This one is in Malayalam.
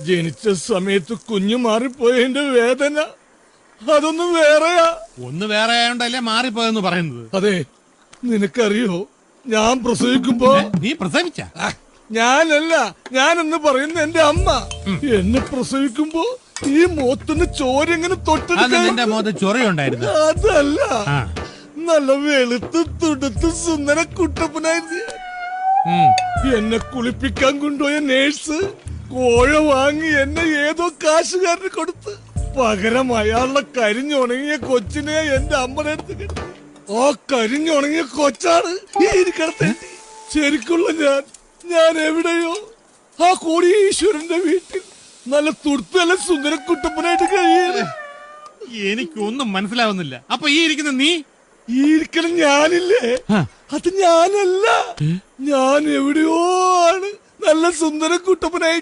ജനിച്ച സമയത്ത് കുഞ്ഞു മാറിപ്പോയതിന്റെ വേദന. അതൊന്നും വേറെയാ. ഒന്ന് വേറെ ആയോണ്ടല്ലേ മാറിപ്പോയെന്ന് പറയുന്നത്? അതെ നിനക്കറിയോ? ഞാൻ പ്രസവിക്കുമ്പോ നീ പ്രസവിച്ച? ഞാനല്ല ഞാനെന്ന് പറയുന്ന എന്റെ അമ്മ. എന്നെ പ്രസവിക്കുമ്പോ ഈ മോത്തിന് ചോര എങ്ങനെ തൊട്ട് ചോരയുണ്ടായിരുന്നു ചൊറിയുണ്ടായിരുന്നു അതല്ല. നല്ല വെളുത്ത് തുടുത്ത് സുന്ദര കുട്ടപ്പനായിരുന്നു. എന്നെ കുളിപ്പിക്കാൻ കൊണ്ടുപോയ നേഴ്സ് കോഴ വാങ്ങി എന്നെ ഏതോ കാശുകാരന് കൊടുത്ത്. പകരം അയാളുടെ കരിഞ്ഞുണങ്ങിയ കൊച്ചിനെ എന്റെ അടുത്ത് കിടത്തി ആ കരിഞ്ഞുണങ്ങിയ കൊച്ചാണ് ഈ ഇരിക്കണത്തെ ശരിക്കുള്ള ഞാൻ ഞാൻ എവിടെയോ ആ കോടീശ്വരന്റെ വീട്ടിൽ നല്ല തുടുത്തല്ല സുന്ദര കുട്ടപ്പനായിട്ട് കഴിയാണ് എനിക്കൊന്നും മനസ്സിലാവുന്നില്ല. അപ്പൊ ഈ ഇരിക്കുന്ന നീ? ഈ ഇരിക്കണം ഞാനില്ലേ? അത് ഞാനല്ല. ഞാൻ എവിടെയോ ആണ് നല്ല സുന്ദര കുട്ടപ്പനായി